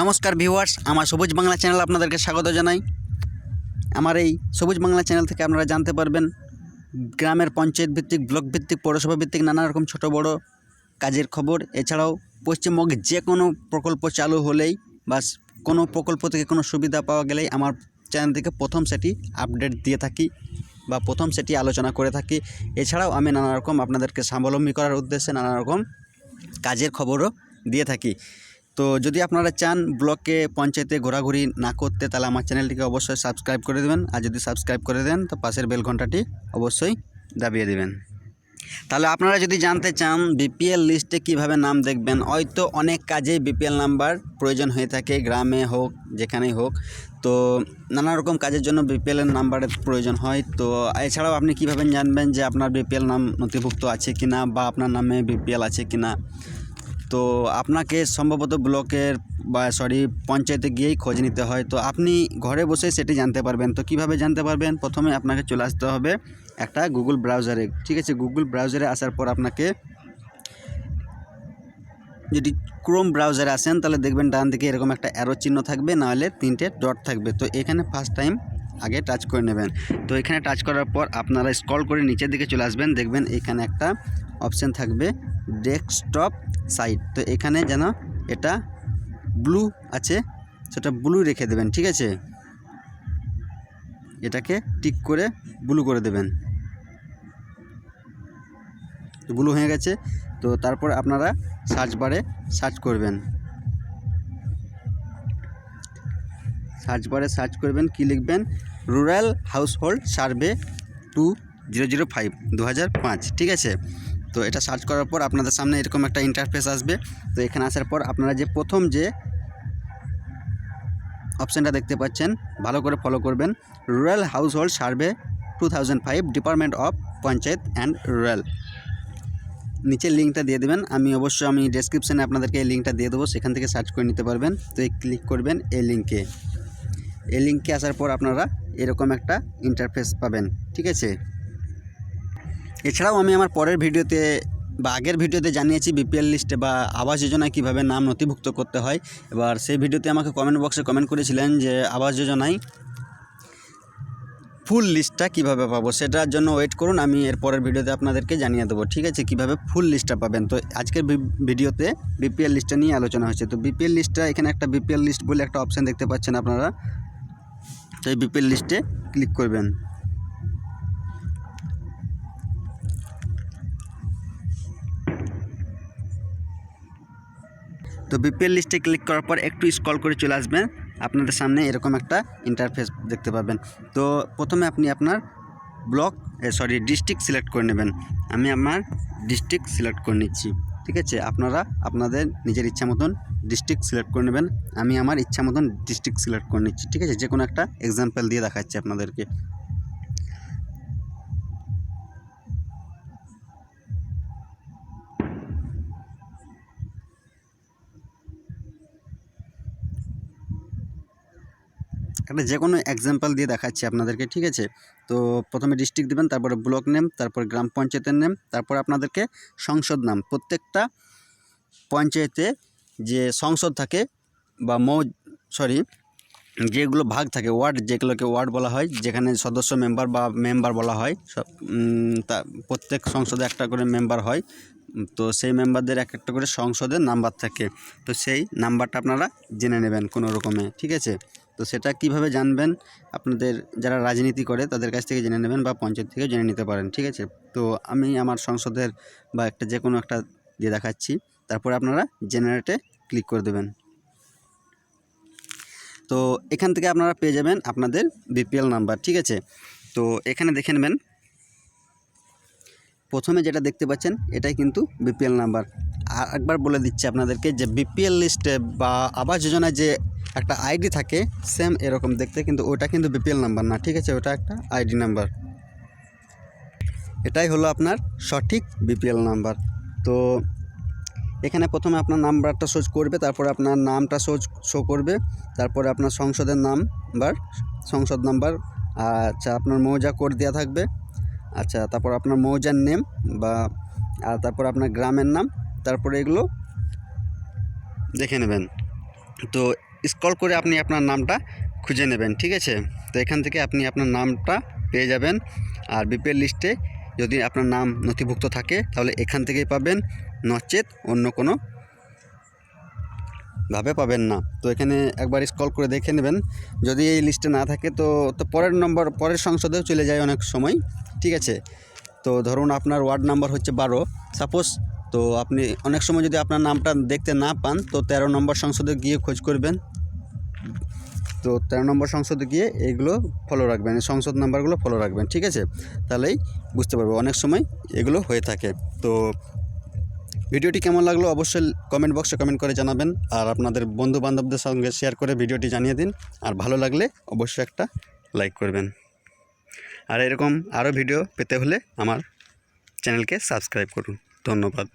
নমস্কার ভিউয়ার্স, আমার সবুজ বাংলা চ্যানেল আপনাদেরকে স্বাগত জানাই। আমার এই সবুজ বাংলা চ্যানেল থেকে আপনারা জানতে পারবেন, গ্রামের পঞ্চায়েত ভিত্তিক, ব্লক ভিত্তিক, পৌরসভা ভিত্তিক, নানা রকম ছোট বড় কাজের খবর। এছাড়াও পশ্চিমবঙ্গে যে কোনো প্রকল্প চালু হলেই বা কোনো প্রকল্প থেকে কোনো সুবিধা পাওয়া গেলেই আমার চ্যানেল থেকে প্রথম সেটি আপডেট দিয়ে থাকি বা প্রথম সেটি আলোচনা করে থাকি। এছাড়াও আমি নানা রকম আপনাদেরকে স্বাবলম্বী করার উদ্দেশ্যে নানা রকম কাজের খবরও দিয়ে থাকি। তো যদি আপনারা চান ব্লকে পঞ্চায়েতে ঘোরাঘুরি না করতে, তাহলে আমার চ্যানেলটিকে অবশ্যই সাবস্ক্রাইব করে দেবেন। আর যদি সাবস্ক্রাইব করে দেন, তো পাশের বেল ঘন্টাটি অবশ্যই দাবিয়ে দেবেন। তাহলে আপনারা যদি জানতে চান বিপিএল লিস্টে কীভাবে নাম দেখবেন, হয়তো অনেক কাজেই বিপিএল নাম্বার প্রয়োজন হয়ে থাকে, গ্রামে হোক, যেখানেই হোক। তো নানা রকম কাজের জন্য বিপিএল এর নাম্বারের প্রয়োজন হয়। তো এছাড়াও আপনি কীভাবে জানবেন যে আপনার বিপিএল নাম নথিভুক্ত আছে কিনা বা আপনার নামে বিপিএল আছে কিনা? তো আপনাকে সম্ভবত ব্লকের বা সরি, পঞ্চায়েতে গিয়েই খোঁজ নিতে হয়। তো আপনি ঘরে বসে সেটি জানতে পারবেন। তো কীভাবে জানতে পারবেন? প্রথমে আপনাকে চলে আসতে হবে একটা গুগল ব্রাউজারে ঠিক আছে গুগল ব্রাউজারে আসার পর আপনাকে যদি ক্রোম ব্রাউজারে আসেন, তাহলে দেখবেন ডান দিকে এরকম একটা অ্যারো চিহ্ন থাকবে। নাহলে তিনটে ডট থাকবে। তো এখানে ফার্স্ট টাইম আগে টাচ করে নেবেন। তো এখানে টাচ করার পর আপনারা স্ক্রল করে নিচের দিকে চলে আসবেন। দেখবেন এখানে একটা অপশান থাকবে ডেস্কটপ সাইট তো এখানে যেন এটা ব্লু আছে, সেটা ব্লু রেখে দেবেন, ঠিক আছে? এটাকে টিক করে ব্লু করে দেবেন। ব্লু হয়ে গেছে, তো তারপর আপনারা সার্চ বারে সার্চ করবেন। সার্চ বারে সার্চ করবেন, কি লিখবেন? Rural household survey two zero zero five, দু হাজার পাঁচ, ঠিক আছে? তো এটা সার্চ করার পর আপনাদের সামনে এরকম একটা ইন্টারফেস আসবে। তো এখানে আসার পর আপনারা যে প্রথম যে অপশানটা দেখতে পাচ্ছেন, ভালো করে ফলো করবেন। Rural household survey two thousand five department of panchayat and rural নিচের লিঙ্কটা দিয়ে দেবেন। আমি অবশ্যই আমি ডেসক্রিপশানে আপনাদেরকে এই লিঙ্কটা দিয়ে দেবো। সেখান থেকে সার্চ করে নিতে পারবেন। তো এই ক্লিক করবেন এই লিঙ্কে এই লিঙ্কে আসার পর আপনারা এরকম একটা ইন্টারফেস পাবেন। ঠিক আছে? এছাড়াও আমি আমার পরের ভিডিওতে বা আগের ভিডিওতে জানিয়েছি বিপিএল লিস্টে বা আবাস যোজনায় কীভাবে নাম নথিভুক্ত করতে হয়। এবার সেই ভিডিওতে আমাকে কমেন্ট বক্সে কমেন্ট করেছিলেন যে আবাস যোজনায় ফুল লিস্টটা কীভাবে পাবো সেটার জন্য ওয়েট করুন, আমি এর পরের ভিডিওতে আপনাদেরকে জানিয়ে দেবো, ঠিক আছে? কীভাবে ফুল লিস্টটা পাবেন? তো আজকের ভিডিওতে বিপিএল লিস্টটা নিয়ে আলোচনা হয়েছে। তো বিপিএল লিস্টটা, এখানে একটা বিপিএল লিস্ট বলে একটা অপশান দেখতে পাচ্ছেন আপনারা। তো এই বিপিএল লিস্টে ক্লিক করবেন। তো বিপিএল লিস্টে ক্লিক করার পর একটু স্ক্রল করে চলে আসবেন। আপনাদের সামনে এরকম একটা ইন্টারফেস দেখতে পাবেন। তো প্রথমে আপনি আপনার ব্লক সরি ডিস্ট্রিক্ট সিলেক্ট করে নেবেন। আমি আমার ডিস্ট্রিক্ট সিলেক্ট করে নিচ্ছি, ঠিক আছে? আপনারা আপনাদের নিজের ইচ্ছা মতন ডিস্ট্রিক্ট সিলেক্ট করে নেবেন। আমি আমার ইচ্ছা মতন ডিস্ট্রিক্ট সিলেক্ট করে নিচ্ছি, ঠিক আছে? যে কোনো একটা এক্সাম্পল দিয়ে দেখাচ্ছি আপনাদেরকে। একটা যে কোনো এক্সাম্পল দিয়ে দেখাচ্ছি আপনাদেরকে, ঠিক আছে? তো প্রথমে ডিস্ট্রিক্ট দেবেন, তারপরে ব্লক নেম তারপর গ্রাম পঞ্চায়েতের নেম তারপর আপনাদেরকে সংসদ নাম। প্রত্যেকটা পঞ্চায়েতে যে সংসদ থাকে বা মৌ সরি যেগুলো ভাগ থাকে, ওয়ার্ড যেগুলোকে ওয়ার্ড বলা হয়, যেখানে সদস্য মেম্বার বা মেম্বার বলা হয়, সব তা, প্রত্যেক সংসদে একটা করে মেম্বার হয়, তো সেই মেম্বারদের এক একটা করে সংসদের নাম্বার থাকে। তো সেই নাম্বারটা আপনারা জেনে নেবেন কোনো রকমে, ঠিক আছে? তো সেটা কীভাবে জানবেন? আপনাদের যারা রাজনীতি করে তাদের কাছ থেকে জেনে নেবেন বা পঞ্চায়েত থেকে জেনে নিতে পারেন, ঠিক আছে? তো আমি আমার সংসদের বা একটা যে কোনো একটা দিয়ে দেখাচ্ছি, তারপরে আপনারা জেনারেটে ক্লিক করে দেবেন। তো এখান থেকে আপনারা পেয়ে যাবেন আপনাদের বিপিএল নাম্বার, ঠিক আছে? তো এখানে দেখে নেবেন, প্রথমে যেটা দেখতে পাচ্ছেন এটাই কিন্তু বিপিএল নাম্বার। আর একবার বলে দিচ্ছি আপনাদেরকে যে বিপিএল লিস্টে বা আবাস যোজনায় যে একটা আইডি থাকে সেম এরকম দেখতে, কিন্তু ওটা কিন্তু বিপিএল নাম্বার না, ঠিক আছে? ওটা একটা আইডি নাম্বার এটাই হলো আপনার সঠিক বিপিএল নাম্বার তো এখানে প্রথমে আপনার নাম্বারটা সোজ করবে, তারপরে আপনার নামটা সোজ শো করবে, তারপরে আপনার সংসদের নাম বা সংসদ নাম্বার আচ্ছা আপনার মৌজা কোড দেওয়া থাকবে আচ্ছা তারপর আপনার মৌজার নেম বা, আর তারপর আপনার গ্রামের নাম, তারপরে এগুলো দেখে নেবেন। তো স্ক্রল করে আপনি আপনার নামটা খুঁজে নেবেন, ঠিক আছে? তো এখান থেকে আপনি আপনার নামটা পেয়ে যাবেন। আর বিপিএল লিস্টে যদি আপনার নাম নথিভুক্ত থাকে, তাহলে এখান থেকেই পাবেন। নচেত অন্য কোনো ভাবে পাবেন না। তো এখানে একবার স্ক্রল করে দেখে নেবেন। যদি এই লিস্টে না থাকে, তো তো পরের নম্বর, পরের সংসদেও চলে যায় অনেক সময়, ঠিক আছে? তো ধরুন আপনার ওয়ার্ড নাম্বার হচ্ছে বারো। সাপোজ তো আপনি অনেক সময় যদি আপনার নামটা দেখতে না পান, তো তেরো নম্বর সংসদে গিয়ে খোঁজ করবেন। তো তেরো নম্বর সংসদে গিয়ে এইগুলো ফলো রাখবেন সংসদ নাম্বারগুলো ফলো রাখবেন, ঠিক আছে? তাহলেই বুঝতে পারব, অনেক সময় এগুলো হয়ে থাকে। তো ভিডিওটি কেমন লাগল অবশ্যই কমেন্ট বক্সে কমেন্ট করে জানাবেন, আর আপনাদের বন্ধু বান্ধবদের সঙ্গে শেয়ার করে ভিডিওটি জানিয়ে দিন, আর ভালো লাগলে অবশ্যই একটা লাইক করবেন। আর এরকম আরও ভিডিও পেতে হলে আমার চ্যানেলকে সাবস্ক্রাইব করুন। ধন্যবাদ।